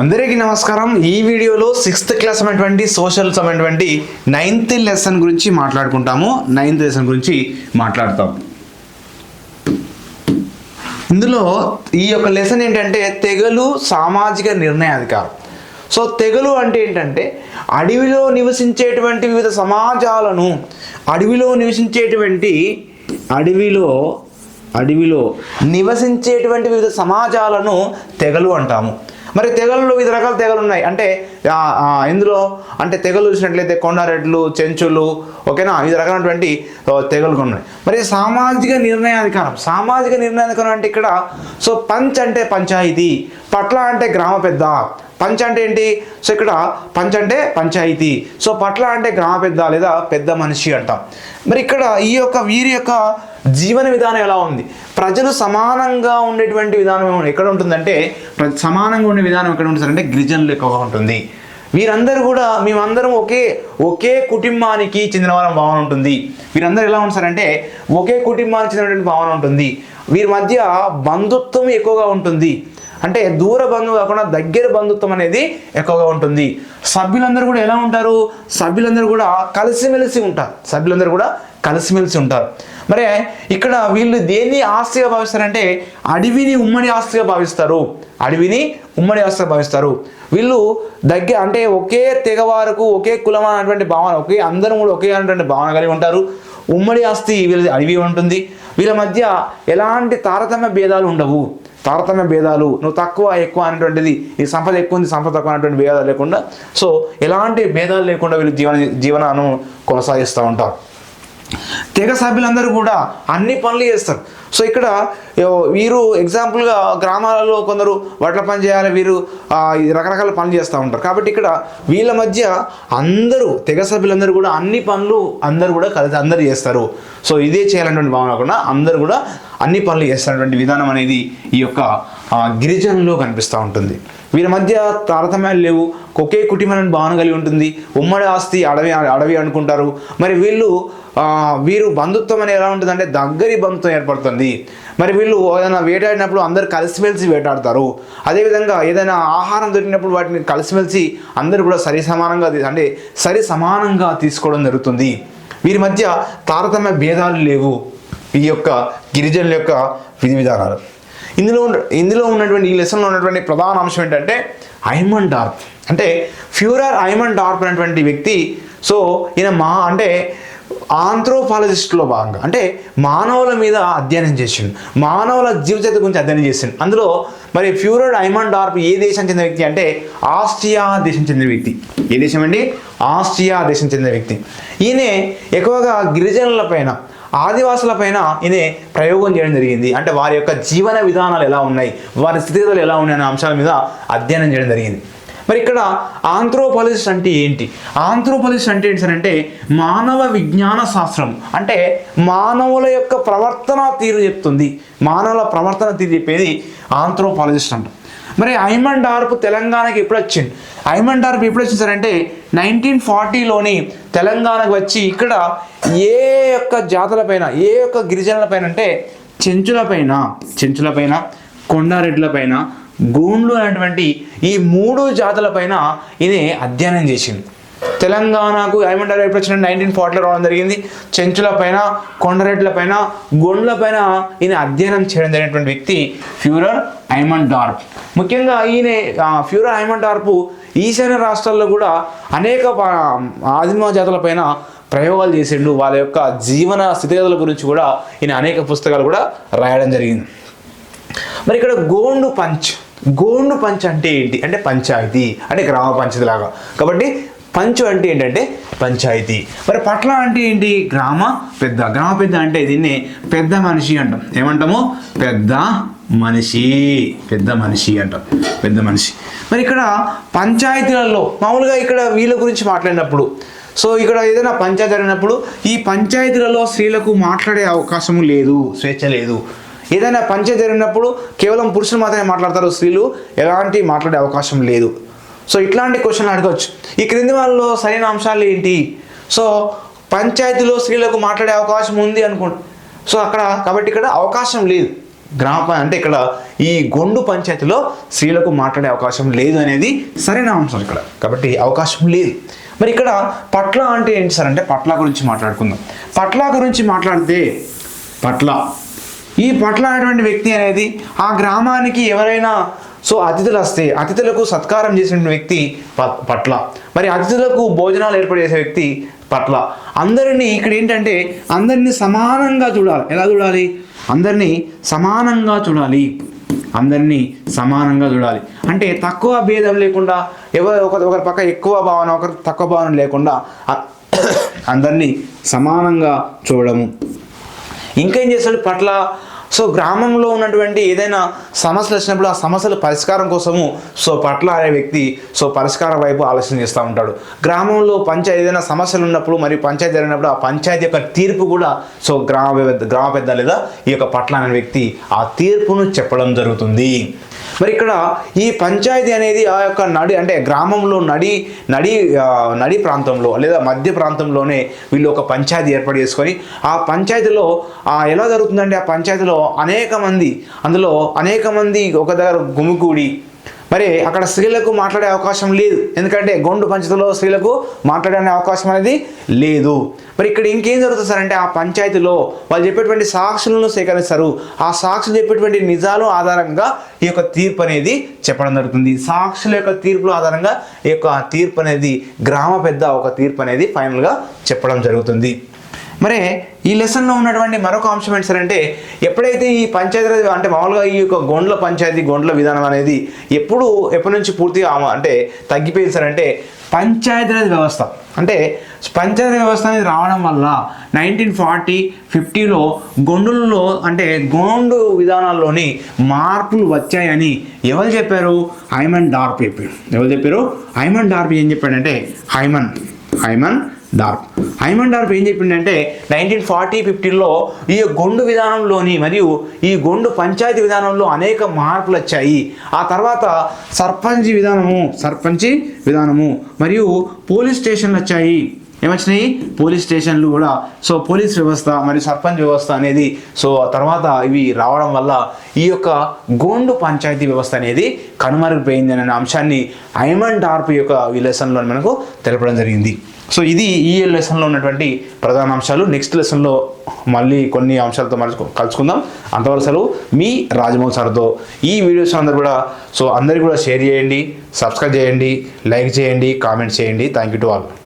అందరికీ నమస్కారం. ఈ వీడియోలో సిక్స్త్ క్లాస్ అయినటువంటి సోషల్ అయినటువంటి నైన్త్ లెసన్ గురించి మాట్లాడుకుంటాము. నైన్త్ లెసన్ గురించి మాట్లాడతాం ఇందులో ఈ యొక్క లెసన్ ఏంటంటే తెగలు సామాజిక నిర్ణయాధికారం. సో తెగలు అంటే ఏంటంటే అడవిలో నివసించేటువంటి వివిధ సమాజాలను అడవిలో నివసించేటువంటి అడవిలో అడవిలో నివసించేటువంటి వివిధ సమాజాలను తెగలు అంటాము. మరి తెగలు వివిధ రకాల తెగలు ఉన్నాయి. అంటే ఇందులో అంటే తెగలు చూసినట్లయితే కొండారెడ్లు చెంచులు ఓకేనా? వివిధ రకాలైనటువంటి తెగలు ఉన్నాయి. మరి సామాజిక నిర్ణయాధికారం సామాజిక నిర్ణయాధికారం అంటే ఇక్కడ సో పంచ్ అంటే పంచాయతీ పట్ల అంటే గ్రామ పెద్ద పంచ్ అంటే ఏంటి? సో ఇక్కడ పంచ్ అంటే పంచాయతీ సో పట్ల అంటే గ్రామ పెద్ద లేదా పెద్ద మనిషి అంటాం. మరి ఇక్కడ ఈ యొక్క వీరి యొక్క జీవన విధానం ఎలా ఉంది? ప్రజలు సమానంగా ఉండేటువంటి విధానం ఎక్కడ ఉంటుందంటే సమానంగా ఉండే విధానం ఎక్కడ ఉంటుంది అంటే గిరిజనులు ఎక్కువగా ఉంటుంది. వీరందరూ కూడా మేమందరం ఒకే ఒకే కుటుంబానికి చెందిన వారం భావన ఉంటుంది. వీరందరూ ఎలా ఉంటారంటే ఒకే కుటుంబానికి చెందినటువంటి భావన ఉంటుంది. వీరి మధ్య బంధుత్వం ఎక్కువగా ఉంటుంది. అంటే దూర బంధువు కాకుండా దగ్గర బంధుత్వం అనేది ఎక్కువగా ఉంటుంది. సభ్యులందరూ కూడా ఎలా ఉంటారు? సభ్యులందరూ కూడా కలిసిమెలిసి ఉంటారు. సభ్యులందరూ కూడా కలిసిమెలిసి ఉంటారు. మరి ఇక్కడ వీళ్ళు దేన్ని ఆస్తిగా భావిస్తారంటే అడవిని ఉమ్మడి ఆస్తిగా భావిస్తారు. అడవిని ఉమ్మడి ఆస్తిగా భావిస్తారు. వీళ్ళు దగ్గర అంటే ఒకే తెగవారకు ఒకే కులం అనేటువంటి భావన ఒకే అందరం కూడా ఒకే అనేటువంటి భావన కలిగి ఉంటారు. ఉమ్మడి ఆస్తి వీళ్ళ అడవి ఉంటుంది. వీళ్ళ మధ్య ఎలాంటి తారతమ్య భేదాలు ఉండవు. తారతమ్య భేదాలు నువ్వు తక్కువ ఎక్కువ అనేటువంటిది ఈ సంపద ఎక్కువ ఉంది సంపద తక్కువ అనేటువంటి భేదాలు లేకుండా సో ఎలాంటి భేదాలు లేకుండా వీళ్ళు జీవన జీవనాన్ని కొనసాగిస్తూ ఉంటారు. తెగ సభ్యులందరూ కూడా అన్ని పనులు చేస్తారు. సో ఇక్కడ వీరు ఎగ్జాంపుల్గా గ్రామాలలో కొందరు వడ్ల పని చేయాలి వీరు రకరకాల పనులు చేస్తూ ఉంటారు. కాబట్టి ఇక్కడ వీళ్ళ మధ్య అందరూ తెగ సభ్యులందరూ కూడా అన్ని పనులు అందరూ కూడా కలిసి అందరూ చేస్తారు. సో ఇదే చేయాలన్నటువంటి భావన కాకుండా అందరూ కూడా అన్ని పనులు చేస్తున్నటువంటి విధానం అనేది ఈ యొక్క గిరిజనంలో గిరిజనులో కనిపిస్తూ ఉంటుంది. వీరి మధ్య తారతమ్యాలు లేవు. ఒకే కుటుంబాన్ని భావన కలిగి ఉంటుంది. ఉమ్మడి ఆస్తి అడవి అడవి అనుకుంటారు. మరి వీళ్ళు వీరు బంధుత్వం అనేది ఎలా ఉంటుంది అంటే దగ్గరి బంధుత్వం ఏర్పడుతుంది. మరి వీళ్ళు ఏదైనా వేటాడినప్పుడు అందరు కలిసిమెలిసి వేటాడతారు. అదేవిధంగా ఏదైనా ఆహారం దొరికినప్పుడు వాటిని కలిసిమెలిసి అందరూ కూడా సరి సమానంగా అంటే సరి సమానంగా తీసుకోవడం జరుగుతుంది. వీరి మధ్య తారతమ్య భేదాలు లేవు. ఈ యొక్క గిరిజనుల యొక్క విధి విధానాలు. ఇందులో ఉన్న- ఇందులో ఉన్నటువంటి ఈ లెసన్లో ఉన్నటువంటి ప్రధాన అంశం ఏంటంటే ఐమన్ డార్ప్ అంటే ఫ్యూరర్ ఐమన్ డార్ప్ అనేటువంటి వ్యక్తి సో ఈయన మా అంటే ఆంథ్రోపాలజిస్ట్లో భాగంగా అంటే మానవుల మీద అధ్యయనం చేసిండు. మానవుల జీవిత గురించి అధ్యయనం చేసిండు. అందులో మరి ఫ్యూరర్ ఐమన్ డార్ప్ ఏ దేశం చెందిన వ్యక్తి అంటే ఆస్ట్రియా దేశం చెందిన వ్యక్తి. ఏ దేశం అండి? ఆస్ట్రియా దేశం చెందిన వ్యక్తి. ఈయనే ఎక్కువగా గిరిజనుల పైన ఆదివాసుల పైన ఈయన ప్రయోగం చేయడం జరిగింది. అంటే వారి యొక్క జీవన విధానాలు ఎలా ఉన్నాయి? వారి స్థితిగతులు ఎలా ఉన్నాయి? అనే అంశాల మీద అధ్యయనం చేయడం జరిగింది. మరి ఇక్కడ ఆంథ్రోపాలజిస్ట్ అంటే ఏంటి? ఆంథ్రోపాలజిస్ట్ అంటే ఏంటి సార్ అంటే మానవ విజ్ఞాన శాస్త్రం. అంటే మానవుల యొక్క ప్రవర్తన తీరు చెప్తుంది. మానవుల ప్రవర్తన తీరు చెప్పేది ఆంథ్రోపాలజిస్ట్ అంట. మరి ఐమన్ డార్ప్ తెలంగాణకి ఎప్పుడు వచ్చింది? ఐమన్ డార్ప్ ఎప్పుడు వచ్చింది సార్ అంటే నైన్టీన్ ఫార్టీలోని తెలంగాణకు వచ్చి ఇక్కడ ఏ యొక్క జాతులపైన ఏ యొక్క గిరిజనుల పైన అంటే చెంచులపైన చెంచులపైన కొండారెడ్లపైన గూండ్లు అనేటువంటి ఈ మూడు జాతులపైన ఇది అధ్యయనం చేసింది తెలంగాణకు ఐమండ్ ఎప్పుడు వచ్చిన నైన్టీన్ ఫార్టీలో రావడం జరిగింది. చెంచుల పైన కొండరెట్ల పైన గొండ్ల పైన ఈయన అధ్యయనం చేయడం జరిగినటువంటి వ్యక్తి ఫ్యూరర్ ఐమన్ డార్ప్. ముఖ్యంగా ఈయన ఫ్యూరర్ ఐమన్ డార్పు ఈశాన్య రాష్ట్రాల్లో కూడా అనేక ఆదిమ జాతుల పైన ప్రయోగాలు చేసిండు. వాళ్ళ యొక్క జీవన స్థితిగతుల గురించి కూడా ఈయన అనేక పుస్తకాలు కూడా రాయడం జరిగింది. మరి ఇక్కడ గోండు పంచ్ గోండు పంచ్ అంటే ఏంటి? అంటే పంచాయతీ అంటే గ్రామ పంచాయతీ లాగా. కాబట్టి పంచు అంటే ఏంటంటే పంచాయతీ. మరి పట్ల అంటే ఏంటి? గ్రామ పెద్ద. గ్రామ పెద్ద అంటే దీన్ని పెద్ద మనిషి అంటాం. ఏమంటాము? పెద్ద మనిషి. పెద్ద మనిషి అంటాం. పెద్ద మనిషి. మరి ఇక్కడ పంచాయతీలలో మామూలుగా ఇక్కడ వీళ్ళ గురించి మాట్లాడినప్పుడు సో ఇక్కడ ఏదైనా పంచాయతీ జరిగినప్పుడు ఈ పంచాయతీలలో స్త్రీలకు మాట్లాడే అవకాశం లేదు స్వేచ్ఛ లేదు. ఏదైనా పంచాయతీ జరిగినప్పుడు కేవలం పురుషులు మాత్రమే మాట్లాడతారు స్త్రీలు ఎలాంటి మాట్లాడే అవకాశం లేదు. సో ఇట్లాంటి క్వశ్చన్ అడగవచ్చు ఈ క్రింది వాళ్ళలో సరైన అంశాలు ఏంటి? సో పంచాయతీలో స్త్రీలకు మాట్లాడే అవకాశం ఉంది అనుకోండి. సో అక్కడ కాబట్టి ఇక్కడ అవకాశం లేదు. గ్రామ అంటే ఇక్కడ ఈ గొండు పంచాయతీలో స్త్రీలకు మాట్లాడే అవకాశం లేదు అనేది సరైన అంశం ఇక్కడ. కాబట్టి అవకాశం లేదు. మరి ఇక్కడ పట్ల అంటే ఏంటి సార్? అంటే పట్ల గురించి మాట్లాడుకుందాం. పట్ల గురించి మాట్లాడితే పట్ల. ఈ పట్ల అనేటువంటి వ్యక్తి అనేది ఆ గ్రామానికి ఎవరైనా సో అతిథులు వస్తే అతిథులకు సత్కారం చేసిన వ్యక్తి ప- పట్ల. మరి అతిథులకు భోజనాలు ఏర్పాటు చేసే వ్యక్తి పట్ల. అందరినీ ఇక్కడ ఏంటంటే అందరినీ సమానంగా చూడాలి. ఎలా చూడాలి? అందరినీ సమానంగా చూడాలి. అందరినీ సమానంగా చూడాలి. అంటే తక్కువ భేదం లేకుండా ఎవరు ఒకరి ఒకరి పక్క ఎక్కువ భావన ఒకరి తక్కువ భావన లేకుండా అందరినీ సమానంగా చూడడము. ఇంకేం చేస్తాడు? పట్ల సో గ్రామంలో ఉన్నటువంటి ఏదైనా సమస్యలు వచ్చినప్పుడు ఆ సమస్యల పరిష్కారం కోసము సో పట్ల అనే వ్యక్తి సో పరిష్కారం వైపు ఆలోచన చేస్తూ ఉంటాడు. గ్రామంలో పంచాయతీ ఏదైనా సమస్యలు ఉన్నప్పుడు మరియు పంచాయతీ జరిగినప్పుడు ఆ పంచాయతీ యొక్క తీర్పు కూడా సో గ్రామ పెద్ద గ్రామ పెద్ద లేదా ఈ యొక్క పట్ల అనే వ్యక్తి ఆ తీర్పును చెప్పడం జరుగుతుంది. మరి ఇక్కడ ఈ పంచాయతీ అనేది ఆ యొక్క నడి అంటే గ్రామంలో నడి నడి నడి ప్రాంతంలో లేదా మధ్య ప్రాంతంలోనే వీళ్ళు ఒక పంచాయతీ ఏర్పాటు చేసుకొని ఆ పంచాయతీలో ఆ, ఎలా జరుగుతుందంటే ఆ పంచాయతీలో అనేక మంది అందులో అనేక మంది ఒక దగ్గర గుమికూడి మరి అక్కడ స్త్రీలకు మాట్లాడే అవకాశం లేదు. ఎందుకంటే గొండు పంచాయతీలో స్త్రీలకు మాట్లాడే అవకాశం అనేది లేదు. మరి ఇక్కడ ఇంకేం జరుగుతుంది సార్ అంటే ఆ పంచాయతీలో వాళ్ళు చెప్పేటువంటి సాక్షులను సేకరిస్తారు. ఆ సాక్షులు చెప్పేటువంటి నిజాలు ఆధారంగా ఈ యొక్క తీర్పు అనేది చెప్పడం జరుగుతుంది. సాక్షుల యొక్క తీర్పుల ఆధారంగా ఈ యొక్క తీర్పు అనేది గ్రామ పెద్ద ఒక తీర్పు అనేది ఫైనల్గా చెప్పడం జరుగుతుంది. మరి ఈ లెసన్లో ఉన్నటువంటి మరొక అంశం ఏంటి అంటే ఎప్పుడైతే ఈ పంచాయతీరాజ్ అంటే మామూలుగా ఈ యొక్క గొండ్ల పంచాయతీ గొండ్ల విధానం అనేది ఎప్పుడు ఎప్పటి నుంచి పూర్తిగా అంటే తగ్గిపోయింది సార్ అంటే పంచాయతీరాజ్ వ్యవస్థ. అంటే పంచాయతీ వ్యవస్థ అనేది రావడం వల్ల నైన్టీన్ ఫార్టీ ఫిఫ్టీలో గొండులలో అంటే గోండు విధానాల్లోని మార్పులు వచ్చాయని ఎవరు చెప్పారు? హైమన్ డార్ప్ చెప్పారు. ఎవరు చెప్పారు? హైమన్ డార్ప్ ఏం చెప్పాడంటే హైమన్ హైమన్ డార్ప్. హైమండ్ డార్ప్ ఏం చెప్పిండంటే నైన్టీన్ ఫార్టీ ఫిఫ్టీలో ఈ గొండు విధానంలోని మరియు ఈ గొండు పంచాయతీ విధానంలో అనేక మార్పులు వచ్చాయి. ఆ తర్వాత సర్పంచ్ విధానము సర్పంచి విధానము మరియు పోలీస్ స్టేషన్లు వచ్చాయి. ఏమొచ్చినాయి? పోలీస్ స్టేషన్లు కూడా. సో పోలీస్ వ్యవస్థ మరియు సర్పంచ్ వ్యవస్థ అనేది సో ఆ తర్వాత ఇవి రావడం వల్ల ఈ యొక్క గోండు పంచాయతీ వ్యవస్థ అనేది కనుమరుగిపోయింది అనే అంశాన్ని ఐమన్ డార్ప్ యొక్క ఈ లెసన్లో మనకు తెలపడం జరిగింది. సో ఇది ఈ లెసన్లో ఉన్నటువంటి ప్రధాన అంశాలు. నెక్స్ట్ లెసన్లో మళ్ళీ కొన్ని అంశాలతో మలుచుకో కలుసుకుందాం. అంతవరకు సెలవు మీ రాజమౌళి సార్తో. ఈ వీడియోస్ అందరు కూడా సో అందరికీ కూడా షేర్ చేయండి సబ్స్క్రైబ్ చేయండి లైక్ చేయండి కామెంట్ చేయండి. Thank you to all